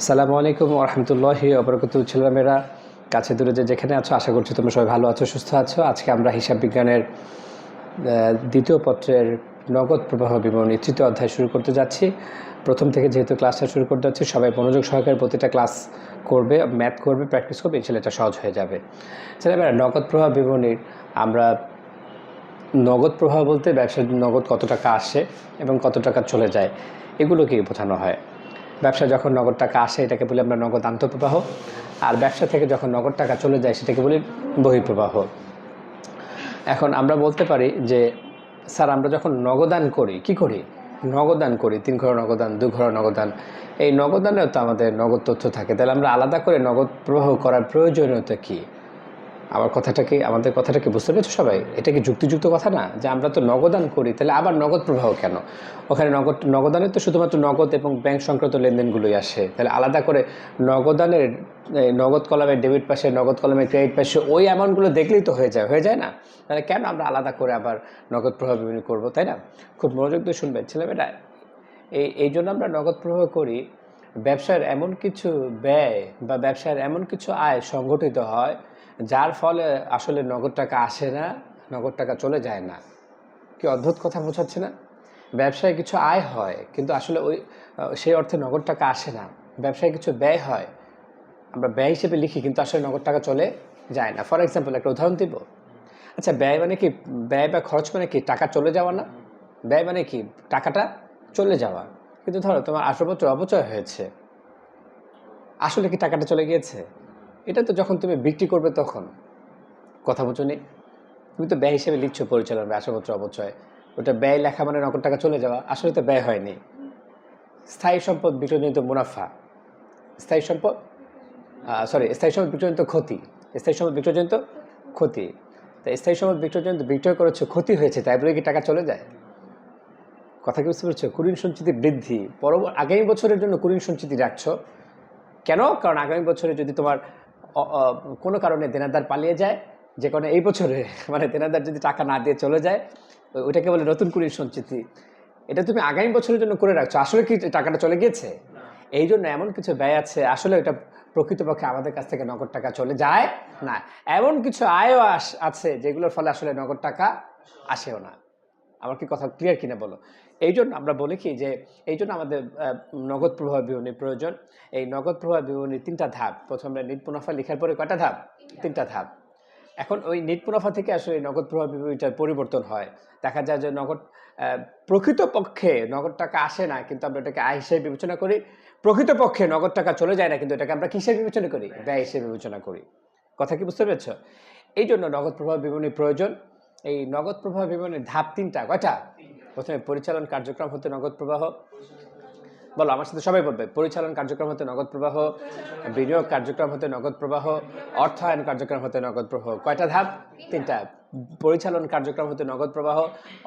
আসসালামু আলাইকুম রহমতুল্লাহি অবরকত ছেলেমেয়েরা কাছে দূরে যে যেখানে আছো, আশা করছি তোমরা সবাই ভালো আছো, সুস্থ আছো। আজকে আমরা হিসাব বিজ্ঞানের দ্বিতীয় পত্রের নগদ প্রবাহ বিবরণী তৃতীয় অধ্যায় শুরু করতে যাচ্ছি। প্রথম থেকে যেহেতু ক্লাসটা শুরু করতে যাচ্ছি, সবাই মনোযোগ সহকারে প্রতিটা ক্লাস করবে, ম্যাথ করবে, প্র্যাকটিস করবে ইনশাল্লাহ এটা সহজ হয়ে যাবে। ছেলেমেয়েরা নগদ প্রবাহ বিবরণীর আমরা নগদ প্রবাহ বলতে ব্যবসার নগদ কত টাকা আসে এবং কত টাকা চলে যায় এগুলোকেই বোঝানো হয়? ব্যবসা যখন নগদ টাকা আসে, এটাকে বলি আমরা নগদ আন্তঃপ্রবাহ। আর ব্যবসা থেকে যখন নগদ টাকা চলে যায়, সেটাকে বলি বহিঃপ্রবাহ। এখন আমরা বলতে পারি যে, স্যার, আমরা যখন নগদান করি, কি করি? নগদান করি, তিন ঘর নগদান, দু ঘর নগদান। এই নগদানেও তো আমাদের নগদ তথ্য থাকে। তাহলে আমরা আলাদা করে নগদ প্রবাহ করার প্রয়োজনীয়তা কী? আমার কথাটা কি আমাদের কথাটা কি বুঝতে পেরেছ সবাই? এটা কি যুক্তিযুক্ত কথা না? যে আমরা তো নগদান করি, তাহলে আবার নগদ প্রবাহ কেন? ওখানে নগদ নগদানে তো শুধুমাত্র নগদ এবং ব্যাংক সংক্রান্ত লেনদেনগুলোই আসে। তাহলে আলাদা করে নগদানের নগদ কলমের ডেবিট পাশে, নগদ কলমের ক্রেডিট পাশে, ওই অ্যামাউন্টগুলো দেখলেই তো হয়ে যায় হয়ে যায় না? তাহলে কেন আমরা আলাদা করে আবার নগদ প্রবাহ বিভিন্ন করব, তাই না? খুব মনোযোগ দিয়ে শুনবেন, ছেলেমেয়েরা। এই এই জন্য আমরা নগদ প্রবাহ করি, ব্যবসার এমন কিছু ব্যয় বা ব্যবসার এমন কিছু আয় সংগঠিত হয় যার ফলে আসলে নগদ টাকা আসে না, নগদ টাকা চলে যায় না। কি অদ্ভুত কথা বোঝাচ্ছে না? ব্যবসায় কিছু আয় হয়, কিন্তু আসলে ওই সেই অর্থে নগদ টাকা আসে না। ব্যবসায় কিছু ব্যয় হয়, আমরা ব্যয় হিসেবে লিখি, কিন্তু আসলে নগদ টাকা চলে যায় না। ফর এক্সাম্পল একটা উদাহরণ দিব। আচ্ছা ব্যয় মানে কি? ব্যয় বা খরচ মানে কি? টাকা চলে যাওয়া না? ব্যয় মানে কি? টাকাটা চলে যাওয়া। কিন্তু ধরো, তোমার আসবাবপত্র অপচয় হয়েছে। আসলে কি টাকাটা চলে গিয়েছে? এটা তো যখন তুমি বিক্রি করবে তখন। কথা বোঝো নি। তুমি তো ব্যয় হিসেবে লিখছো পরিচালনা ব্যয়, আসবাবপত্র অপচয়। ওটা ব্যয় লেখা মানে নগদ টাকা চলে যাওয়া। আসলে তো ব্যয় হয়নি। স্থায়ী সম্পদ বিক্রয়জনিত মুনাফা। স্থায়ী সম্পদ? সরি স্থায়ী সম্পদ বিক্রয়জনিত ক্ষতি। স্থায়ী সম্পদ বিক্রয়জনিত ক্ষতি। তা স্থায়ী সম্পদ বিক্রয়জনিত বিক্রয় করেছ ক্ষতি হয়েছে তাই বলে কি টাকা চলে যায়? কথা কি বুঝতে পারছ? কুড়িন সঞ্চিতি বৃদ্ধি। পরবর্তী আগামী বছরের জন্য কুড়িন সঞ্চিতি রাখছো। কেন? কারণ আগামী বছরে যদি তোমার কোনো কারণে দেনাদার পালিয়ে যায় যে কারণে এই বছরে মানে দেনাদার যদি টাকা না দিয়ে চলে যায় ওই- ওইটাকে বলে নতুন কুড়ির সঞ্চিতি। এটা তুমি আগামী বছরের জন্য করে রাখছো আসলে কি টাকাটা চলে গিয়েছে? এই জন্য এমন কিছু ব্যয় আছে আসলে এটা প্রকৃতপক্ষে আমাদের কাছ থেকে নগদ টাকা চলে যায় না। এমন কিছু আয়ও আস- আছে যেগুলোর ফলে আসলে নগদ টাকা আসেও না। আমার কি কথা ক্লিয়ার কিনা বলো? এই জন্য আমরা বলি কি যে এই জন্য আমাদের নগদ প্রবাহ বিবরণীর প্রয়োজন। এই নগদ প্রবাহ বিবরণীর তিনটা ধাপ। প্রথমে নিট মুনাফা লেখার পরে কয়টা ধাপ? তিনটা। ধাপ। এখন ওই নিট মুনাফা থেকে আসলে নগদ প্রবাহ বিবরণীটার পরিবর্তন হয়। দেখা যায় যে নগদ প্রকৃতপক্ষে নগদ টাকা আসে না কিন্তু আমরা এটাকে আয় হিসেবে বিবেচনা করি। প্রকৃতপক্ষে নগদ টাকা চলে যায় না কিন্তু এটাকে আমরা কিসের বিবেচনা করি? ব্যয় হিসেবে বিবেচনা করি। কথা কি বুঝতে পেরেছ? এই জন্য নগদ প্রবাহ বিবরণীর প্রয়োজন। এই নগদ প্রবাহ বিবরণীর ধাপ তিনটা, কয়টা? প্রথমে পরিচালন কার্যক্রম হতে নগদ প্রবাহ। বলো, আমার সাথে সবাই বলবে, পরিচালন কার্যক্রম হতে নগদ প্রবাহ, বিনিয়োগ কার্যক্রম হতে নগদ প্রবাহ, অর্থায়ন কার্যক্রম হতে নগদ প্রবাহ। কয়টা ধাপ? তিনটা। পরিচালন কার্যক্রম হতে নগদ প্রবাহ,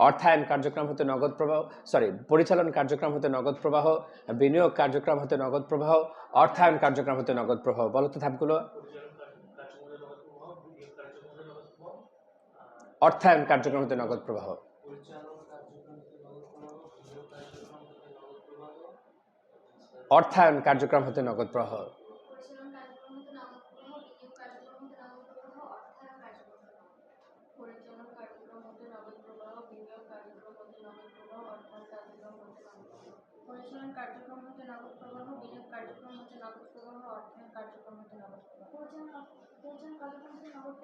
অর্থায়ন কার্যক্রম হতে নগদ প্রবাহ সরি পরিচালন কার্যক্রম হতে নগদ প্রবাহ, বিনিয়োগ কার্যক্রম হতে নগদ প্রবাহ, অর্থায়ন কার্যক্রম হতে নগদ প্রবাহ। বলো তো ধাপগুলো। অর্থায়ন কার্যক্রম হতে নগদ প্রবাহ। অর্থায়ন কার্যক্রম হতে নগদ প্রবাহ। কার্যক্রম হতে নগদ প্রবাহ, বিনিয়োগ কার্যক্রম হতে নগদ প্রবাহ, অর্থায়ন কার্যক্রম হতে নগদ প্রবাহ। বিনিয়োগ কার্যক্রম হতে নগদ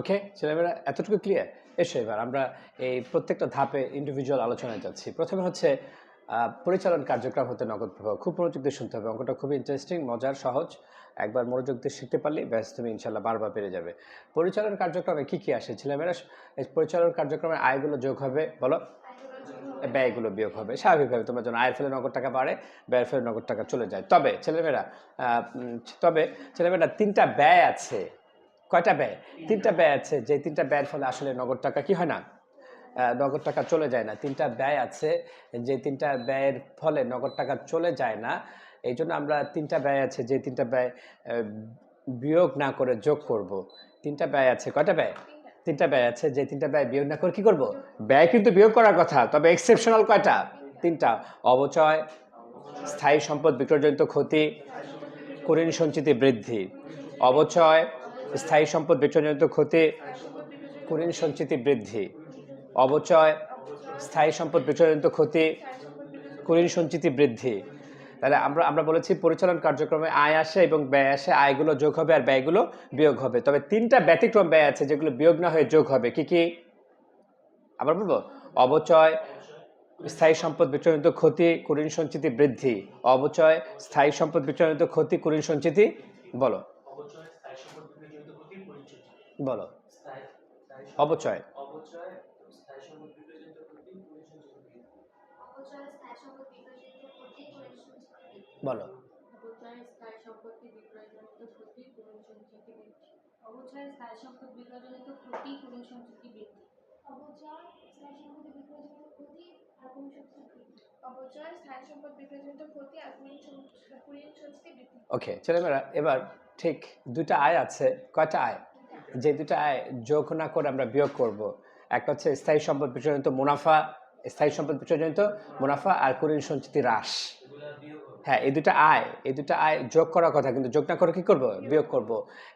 ওকে ছেলেমেয়েরা, এতটুকু ক্লিয়ার এসো এবার, আমরা এই প্রত্যেকটা ধাপে ইন্ডিভিজুয়াল আলোচনায় যাচ্ছি। প্রথমে হচ্ছে পরিচালন কার্যক্রম হতে নগদ প্রভাব খুব মনোযোগ দিয়ে শুনতে হবে, অঙ্কটা খুব ইন্টারেস্টিং মজার, সহজ। একবার মনোযোগ দিয়ে শিখতে পারলে ব্যাস, তুমি ইনশাল্লাহ বারবার পেরে যাবে। পরিচালন কার্যক্রমে কি কি আসে? ছেলেমেয়েরা পরিচালন কার্যক্রমে আয়গুলো যোগ হবে, বলো। ব্যয়গুলো বিয়োগ হবে। স্বাভাবিকভাবে তোমার জন্য আয়ের ফলে নগদ টাকা বাড়ে, ব্যয়ের ফলে নগদ টাকা চলে যায়। তবে ছেলেমেয়েরা তবে ছেলেমেয়েরা তিনটা ব্যয় আছে। কয়টা ব্যয়? তিনটা ব্যয় আছে। যে তিনটা ব্যয়ের ফলে আসলে নগদ টাকা কি হয় না? নগদ টাকা চলে যায় না। তিনটা ব্যয় আছে। যে তিনটা ব্যয়ের ফলে নগদ টাকা চলে যায় না এই জন্য আমরা তিনটা ব্যয় আছে। যে তিনটা ব্যয় বিয়োগ না করে যোগ করব। তিনটা ব্যয় আছে। কয়টা ব্যয়? তিনটা ব্যয় আছে, যে তিনটা ব্যয় বিয়োগ না করে কি করব? ব্যয় কিন্তু বিয়োগ করার কথা, তবে এক্সেপশনাল কয়টা? তিনটা। অবচয়, স্থায়ী সম্পদ বিক্রয়জনিত ক্ষতি কুঋণ সঞ্চিতি বৃদ্ধি। অবচয়, স্থায়ী সম্পদ বিক্রয়জনিত ক্ষতি কুঋণ সঞ্চিতি বৃদ্ধি। অবচয়, স্থায়ী সম্পদ বিক্রয়জনিত ক্ষতি কুঋণ সঞ্চিতি বৃদ্ধি। তাহলে আমরা আমরা বলেছি পরিচালন কার্যক্রমে আয় আসে এবং ব্যয় আসে আয়গুলো যোগ হবে আর ব্যয়গুলো বিয়োগ হবে। তবে তিনটা ব্যতিক্রম ব্যয় আছে যেগুলো বিয়োগ না হয়ে যোগ হবে। কি কি? আবার বলব? অবচয় স্থায়ী সম্পদ বিচরণিত ক্ষতি কুঋণ সঞ্চিতি বৃদ্ধি। অবচয় স্থায়ী সম্পদ বিচরণিত ক্ষতি কুঋণ সঞ্চিতি? বলো। বলো। অবচয় স্থায়ী সম্পদ বিক্রয়জনিত ক্ষতি পরিচয় অপচয় স্থায়ী সম্পদ বিক্রয়জনিত ক্ষতি কুড়ির সঞ্চিতি বৃদ্ধি বলো। অপচয় স্থায়ী সম্পত্তি বিক্রয়জনিত ক্ষতি কুড়ির সঞ্চিতি বৃদ্ধি। অপচয় স্থায়ী সম্পদ বিক্রয়জনিত ক্ষতি কুড়ির সঞ্চিতি বৃদ্ধি। অপচয় স্থায়ী সম্পত্তি বিক্রয়জনিত ক্ষতি আর কুড়ির সঞ্চিতি বৃদ্ধি স্থায়ী সম্পদ বিক্রয়জনিত ক্ষতি আর কুড়ির সঞ্চিতি বৃদ্ধি। ওকে ছেলেমেয়েরা এবার ঠিক দুটা আয় আছে। কয়টা আয়? যে দুটা আয় যোগ না করে আমরা বিয়োগ করব। একটা হচ্ছে স্থায়ী সম্পদ বিচরণিত মুনাফা স্থায়ী সম্পদ বিচরণিত মুনাফা আর কুঋণ সঞ্চিতি হ্রাস। হ্যাঁ এই দুটো আয়, এই দুটো আয় যোগ করার কথা, কিন্তু যোগ না করে কি করব? বিয়োগ করব।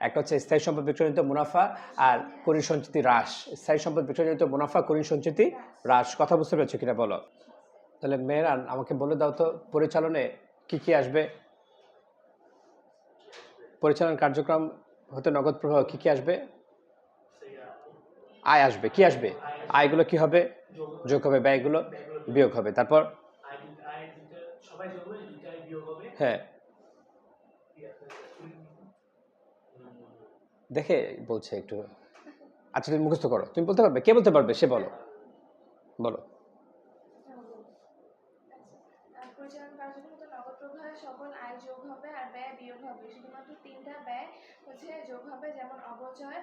একটা হচ্ছে স্থায়ী সম্পদ বিচরণিত মুনাফা আর কুড়ি সঞ্চিতি হ্রাস। স্থায়ী সম্পদ বিচরণিত মুনাফা কুড়ি সঞ্চিতি হ্রাস। কথা বুঝতে পেরেছ কিনা বলো? তাহলে মেহরান আমাকে বলে দাও তো, পরিচালনে কি কি আসবে? পরিচালন কার্যক্রম হতে নগদ প্রবাহ কি কি আসবে? আয় আসবে। কি আসবে? আয়গুলো কি হবে? যোগ হবে, ব্যয়গুলো বিয়োগ হবে। তারপর সবাই হ্যাঁ। দেখে বলছে একটু। আচ্ছা তুমি মুখস্থ করো। তুমি বলতে পারবে? কে বলতে পারবে? সে বলো। বলো। সকল আয় যোগ হবে আর ব্যয় বিয়োগ হবে। শুধুমাত্র তিনটা ব্যয় হচ্ছে যোগ হবে যেমন অবচয়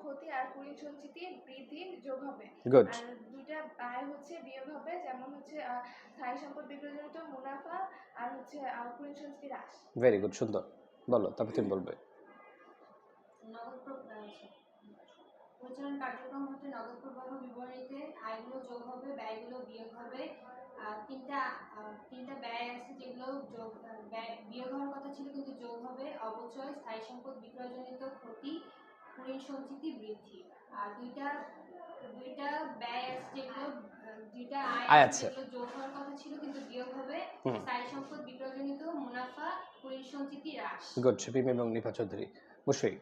ক্ষতি আর কুড়ি সঞ্চিতি বৃদ্ধি যোগ হবে। গুড আর দুইটা আয় হচ্ছে বিয়োগ হবে যেমন হচ্ছে আহ, স্থায়ী সম্পদ বিক্রয়জনিত মুনাফা আর হচ্ছে ভেরি গুড সুন্দর। বলো তারপর তুমি বলবে। নগদ কার্যক্রম হতে নগদ প্রবাহ বিবরণীতে আয়গুলো যোগ হবে ব্যয়গুলো বিয়োগ হবে। আর তিনটা আহ, তিনটা ব্যয় আছে যেগুলো যোগ বিয়োগ হওয়ার কথা ছিল কিন্তু যোগ হবে। অবচয় স্থায়ী সম্পদ বিক্রয়জনিত ক্ষতি সঞ্চিতি বৃদ্ধি। দুইটা দুইটা ব্যয় যেগুলো দুইটা আয় আছে। যোগ হওয়ার কথা ছিল কিন্তু বিয়োগ হবে। স্থায়ী সম্পদ বিক্রয়জনিত মুনাফা কুড়ির সঞ্চিতি হ্রাস। গুড সুপিম এবং নিপা চৌধুরী। মুশফিক।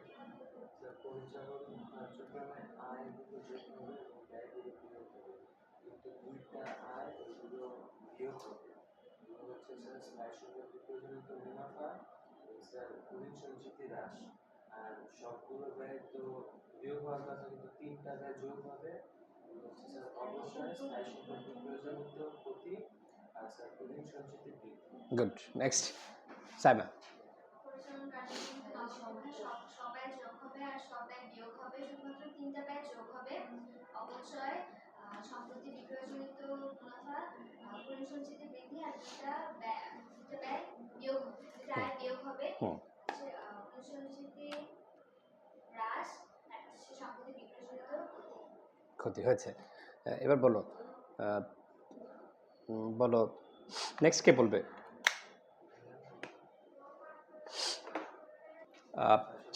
আর সবগুলো ব্যয় তো বিয়োগ হওয়ার কথা কিন্তু যোগ হবে। অবশ্যই গুড নেক্সট সাইমা পরিচালন কার্যক্রম সব সব ব্যয় যোগ হবে আর সব বিয়োগ হবে শুধুমাত্র তিনটা ব্যয় যোগ হবে অবচয় আহ, সম্পত্তি বিক্রয়জনিত মুনাফা পরিসঞ্চিতি বৃদ্ধি আর দুটা ব্যয় দুটা ব্যয় বিয়োগ হবে বিয়োগ হবে হুম। হচ্ছে পরিসঞ্চিতি হ্রাস আর হচ্ছে সম্পত্তি বিক্রয়জনিত ক্ষতি। ক্ষতি হয়েছে। এবার বলো বলো নেক্সট কে বলবে?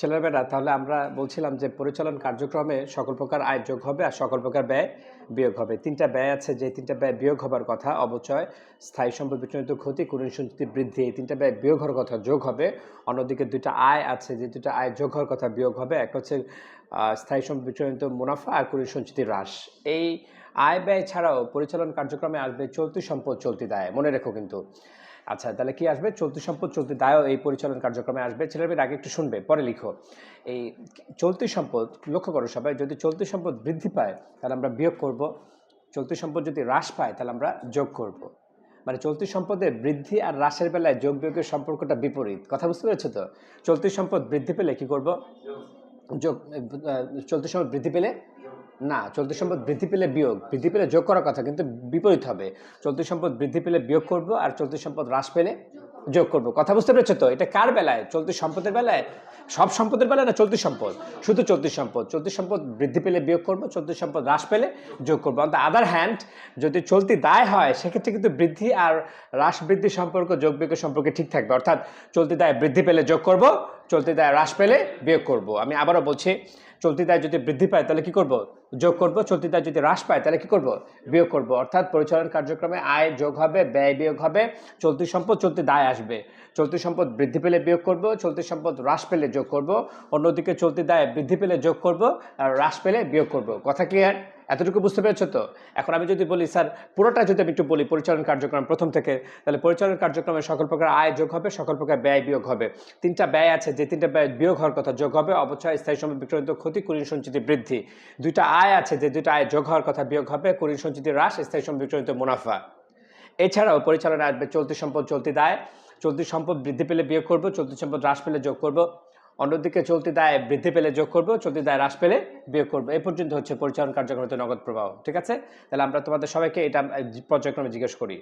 ছেলেমেয়েরা, তাহলে আমরা বলছিলাম যে পরিচালন কার্যক্রমে সকল প্রকার আয় যোগ হবে আর সকল প্রকার ব্যয় বিয়োগ হবে। তিনটা ব্যয় আছে, যে তিনটা ব্যয় বিয়োগ হবার কথা, অবচয়, স্থায়ী সম্পদ বিচলিত ক্ষতি কুড়ি সঞ্চিতি বৃদ্ধি, এই তিনটা ব্যয় বিয়োগ হওয়ার কথা যোগ হবে। অন্যদিকে দুইটা আয় আছে, যে দুইটা আয় যোগ হওয়ার কথা বিয়োগ হবে। এক হচ্ছে স্থায়ী সম্পদ বিচলিত মুনাফা আর কুড়ি সঞ্চিতি হ্রাস। এই আয় ব্যয় ছাড়াও পরিচালন কার্যক্রমে আসবে চলতি সম্পদ, চলতি দায়। মনে রেখো কিন্তু। আচ্ছা তাহলে কি আসবে? চলতি সম্পদ, চলতি দায়ও এই পরিচালন কার্যক্রমে আসবে। ছেলেমেয়ের আগে একটু শুনবে, পরে লিখো। এই চলতি সম্পদ, লক্ষ্য করো সবাই, যদি চলতি সম্পদ বৃদ্ধি পায়, তাহলে আমরা বিয়োগ করব। চলতি সম্পদ যদি হ্রাস পায়, তাহলে আমরা যোগ করব। মানে চলতি সম্পদের বৃদ্ধি আর হ্রাসের বেলায় যোগ বিয়োগের সম্পর্কটা বিপরীত। কথা বুঝতে পেরেছ তো? চলতি সম্পদ বৃদ্ধি পেলে কি করব? যোগ চলতি সম্পদ বৃদ্ধি পেলে না, চলতি সম্পদ বৃদ্ধি পেলে বিয়োগ, বৃদ্ধি পেলে যোগ করার কথা, কিন্তু বিপরীত হবে। চলতি সম্পদ বৃদ্ধি পেলে বিয়োগ করব আর চলতি সম্পদ হ্রাস পেলে যোগ করব। কথা বুঝতে পেরেছ তো? এটা কার বেলায়? চলতি সম্পদের বেলায়? সব সম্পদের বেলায় না চলতি সম্পদ? শুধু চলতি সম্পদ। চলতি সম্পদ বৃদ্ধি পেলে বিয়োগ করব, চলতি সম্পদ হ্রাস পেলে যোগ করব। অন দ্য আদার হ্যান্ড যদি চলতি দায় হয়, সেক্ষেত্রে কিন্তু বৃদ্ধি আর হ্রাস বৃদ্ধি সম্পর্ক, যোগ বিয়োগের সম্পর্কে ঠিক থাকবে। অর্থাৎ চলতি দায় বৃদ্ধি পেলে যোগ করব, চলতি দায় হ্রাস পেলে বিয়োগ করব। আমি আবারও বলছি চলতি দায় যদি বৃদ্ধি পায়, তাহলে কি করব? যোগ করব, চলতি দায় যদি হ্রাস পায়, তাহলে কি করব? বিয়োগ করব। অর্থাৎ পরিচালন কার্যক্রমে আয় যোগ হবে, ব্যয় বিয়োগ হবে, চলতি সম্পদ, চলতি দায় আসবে। চলতি সম্পদ বৃদ্ধি পেলে বিয়োগ করব, চলতি সম্পদ হ্রাস পেলে যোগ করব। অন্যদিকে চলতি দায় বৃদ্ধি পেলে যোগ করব, আর হ্রাস পেলে বিয়োগ করব। কথা ক্লিয়ার এতটুকু বুঝতে পেরেছ তো? এখন আমি যদি বলি, স্যার, পুরোটা যদি আমি একটু বলি, পরিচালন কার্যক্রম প্রথম থেকে, তাহলে পরিচালন কার্যক্রমে সকল প্রকার আয় যোগ হবে, সকল প্রকার ব্যয় বিয়োগ হবে। তিনটা ব্যয় আছে, যে তিনটা ব্যয় বিয়োগ হওয়ার কথা যোগ হবে অবচয় স্থায়ী সম্পদ বিক্রয়িত ক্ষতি কুড়ি সঞ্চিতি বৃদ্ধি। দুইটা আয় আছে, যে দুইটা আয় যোগ হওয়ার কথা বিয়োগ হবে কুড়ি সঞ্চিতি হ্রাস, স্থায়ী সম্পদ বিক্রয়িত মুনাফা। এছাড়াও পরিচালনা আসবে চলতি সম্পদ, চলতি দায়। চলতি সম্পদ বৃদ্ধি পেলে বিয়োগ করব, চলতি সম্পদ হ্রাস পেলে যোগ করব। অন্যদিকে চলতি দায় বৃদ্ধি পেলে যোগ করবে, চলতি দায় হ্রাস পেলে বিয়োগ করবে। এ পর্যন্ত হচ্ছে পরিচালন কার্যক্রমের নগদ প্রবাহ, ঠিক আছে? তাহলে আমরা তোমাদের সবাইকে এটা পর্যায়ক্রমে জিজ্ঞেস করি।